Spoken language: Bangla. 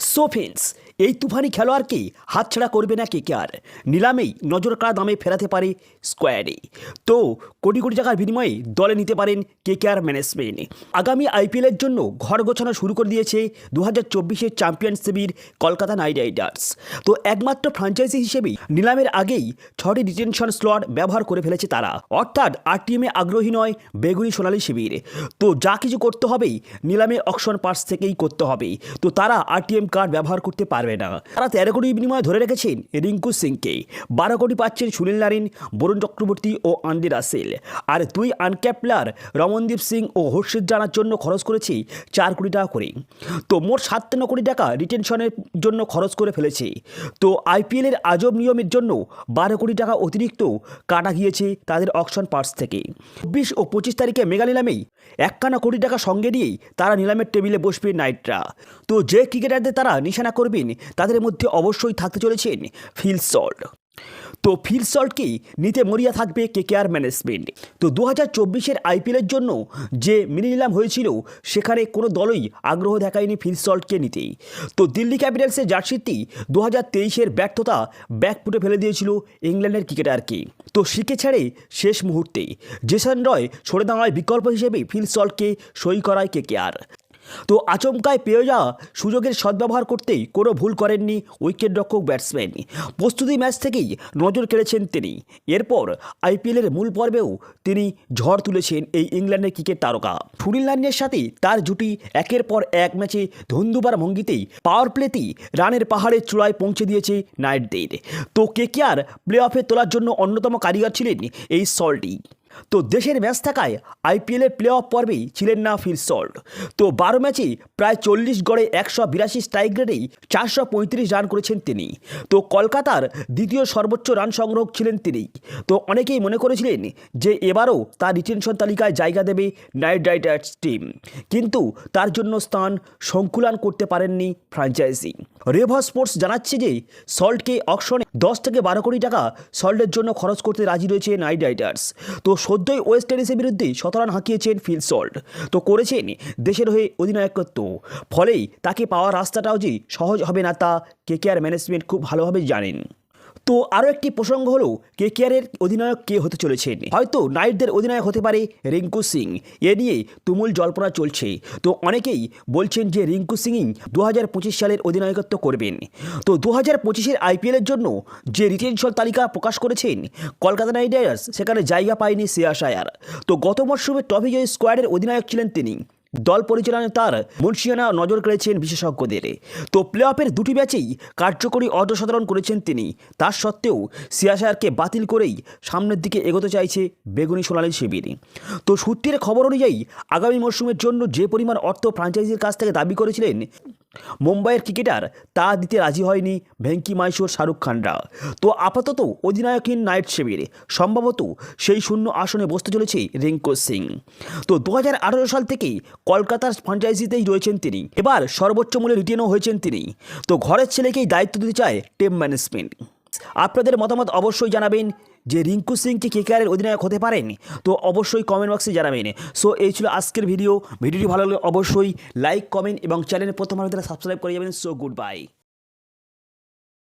সো ফ্রেন্ডস এই তুফানি খেলোয়াড়কে হাতছাড়া করবে না কেকেআর নিলামেই নজর কাড়া দামে ফেরাতে পারে স্কোয়াডে তো কোটি কোটি টাকার বিনিময়ে দলে নিতে পারেন কেকেআর ম্যানেজমেন্ট আগামী আইপিএলের জন্য ঘর গোছানো শুরু করে দিয়েছে দু হাজার চব্বিশের চ্যাম্পিয়নশিপের কলকাতা নাইট রাইডার্স। তো একমাত্র ফ্র্যাঞ্চাইজি হিসেবেই নিলামের আগেই ছটি ডিটেনশন স্লট ব্যবহার করে ফেলেছে তারা। অর্থাৎ আর আরটিএমে আগ্রহী নয় বেগুনি সোনালী শিবির। তো যা কিছু করতে হবেই নিলামে অকশন পার্স থেকেই করতে হবে। তো তারা আর আরটিএম কার্ড ব্যবহার করতে পারবে না। তারা তেরো কোটি বিনিময়ে ধরে রেখেছেন রিঙ্কু সিংকে। বারো কোটি পাচ্ছেন সুনীল নারিন, বরুণ চক্রবর্তী ও আন্দি রাসেল। আর দুই আনক্যাপলার রমনদীপ সিং ও হর্ষিত জানার জন্য খরচ করেছি চার কোটি টাকা করে। তো মোট সাতান্ন কোটি টাকা রিটেনশনের জন্য খরচ করে ফেলেছে। তো আইপিএলের আজব নিয়মের জন্য বারো কোটি টাকা অতিরিক্ত কাটা গিয়েছে তাদের অকশন পার্স থেকে। চব্বিশ ও পঁচিশ তারিখে মেগা নিলামেই একখানা কোটি টাকা সঙ্গে নিয়েই তারা নিলামের টেবিলে বসবে নাইটরা। তো যে ক্রিকেটারদের তারা নিশানা করবেন। তাদের মধ্যে অবশ্যই থাকতে চলেছেন ফিল সল্ট। তো ফিল সল্টকেই নিতে মরিয়া থাকবে কেকেআর ম্যানেজমেন্ট। তো দু হাজার চব্বিশের আইপিএলের জন্য যে মিনি নিলাম হয়েছিল, সেখানে কোনো দলই আগ্রহ দেখায়নি ফিল সল্টকে নিতেই। তো দিল্লি ক্যাপিটালসের জার্সিটি দু হাজার তেইশের ব্যর্থতা ব্যাকফুটে ফেলে দিয়েছিল ইংল্যান্ডের ক্রিকেটারকে। তো শিখে ছেড়ে শেষ মুহূর্তে জেসন রয় সরে দাঁড়ায় বিকল্প হিসেবে ফিল সল্টকে সই করায় কেকেআর তো আচমকায় পেয়ে যাওয়া সুযোগের সদ্ব্যবহার করতেই কোনো ভুল করেননি উইকেট রক্ষক ব্যাটসম্যান। প্রস্তুতি ম্যাচ থেকেই নজর কেড়েছেন তিনি। এরপর আইপিএলের মূল পর্বেও তিনি ঝড় তুলেছেন এই ইংল্যান্ডের ক্রিকেট তারকা। সুনীল নারিনের সাথে তার জুটি একের পর এক ম্যাচে ধন্দুবার ভঙ্গিতেই পাওয়ার প্লেতেই রানের পাহাড়ের চূড়ায় পৌঁছে দিয়েছে নাইটদের। তো কেকেআর প্লে অফে তোলার জন্য অন্যতম কারিগর ছিলেন এই সল্টি। তো দেশের ম্যাচ থাকায় আইপিএলের প্লে অফ পর্বেই ছিলেন না ফিল সল্ট। তো বারো ম্যাচে প্রায় চল্লিশ গড়ে একশো বিরাশি স্ট্রাইক রেটেই চারশো পঁয়ত্রিশ রান করেছেন তিনি। তো কলকাতার দ্বিতীয় সর্বোচ্চ রান সংগ্রহ ছিলেন তিনি। তো অনেকেই মনে করেছিলেন যে এবারও তার রিটেনশন তালিকায় জায়গা দেবে নাইট রাইডার্স টিম। কিন্তু তার জন্য স্থান সংকুলান করতে পারেননি ফ্র্যাঞ্চাইজি রেভা স্পোর্টস জানাচ্ছে যে সল্টকে অকশনে দশ থেকে বারো কোটি টাকা সল্টের জন্য খরচ করতে রাজি রয়েছে নাইট রাইডার্স। তো সদ্যই ওয়েস্ট ইন্ডিজের বিরুদ্ধে শতরান হাঁকিয়েছেন ফিল সল্ট। তো করেছেন দেশের হয়ে অধিনায়কত্ব। ফলেই তাকে পাওয়ার রাস্তাটাও যে সহজ হবে না তা কেকেআর ম্যানেজমেন্ট খুব ভালোভাবে জানেন। তো আরও একটি প্রসঙ্গ হলো কেকেআরের অধিনায়ক কে হতে চলেছেন? হয়তো নাইটদের অধিনায়ক হতে পারে রিঙ্কু সিং। এ নিয়ে তুমুল জল্পনা চলছে। তো অনেকেই বলছেন যে রিঙ্কু সিংই দু হাজার পঁচিশ সালের অধিনায়কত্ব করবেন। তো দু হাজার পঁচিশের আইপিএলের জন্য যে রিটেনশন তালিকা প্রকাশ করেছেন, কলকাতা নাইট রাইডার্স সেখানে জায়গা পায়নি শ্রেয়াস আয়ার তো গত মরশুমে ট্রফি জয়ী স্কোয়াডের অধিনায়ক ছিলেন তিনি। দল পরিচালনায় তার মুন্সিয়ানা নজর কেড়েছেন বিশেষজ্ঞদের। তো প্লে অফের দুটি ম্যাচেই কার্যকরী অর্ধসাধারণ করেছেন তিনি। তার সত্ত্বেও সিয়াশায়ারকে বাতিল করেই সামনের দিকে এগোতে চাইছে বেগুনি সোনালী শিবির। তো সূত্রের খবর অনুযায়ী, আগামী মরশুমের জন্য যে পরিমাণ অর্থ ফ্রাঞ্চাইজির কাছ থেকে দাবি করেছিলেন মুম্বাইয়ের ক্রিকেটার তা দিতে রাজি হয়নি ভেঙ্কি মাইশোর শাহরুখ খানরা। তো আপাতত অধিনায়কহীন নাইট শিবির, সম্ভবত সেই শূন্য আসনে বসতে চলেছে রিঙ্কু সিং। তো দু হাজার আঠারো সাল থেকেই কলকাতার ফ্রাঞ্চাইজিতেই রয়েছেন তিনি। এবার সর্বোচ্চ মূল্যে রিটেনও হয়েছেন তিনি। তো ঘরের ছেলেকেই দায়িত্ব দিতে চায় টিম ম্যানেজমেন্ট আপনাদের মতামত অবশ্যই জানাবেন। যে রিঙ্কু সিং কি কেকেআরের অধিনায়ক হতে পারেন? তো অবশ্যই কমেন্ট বক্সে জানাবেন। সো এই ছিল আজকের ভিডিও ভিডিওটি ভালো লাগলে অবশ্যই লাইক কমেন্ট এবং চ্যানেলে প্রথম সাবস্ক্রাইব করে যাবেন সো গুড বাই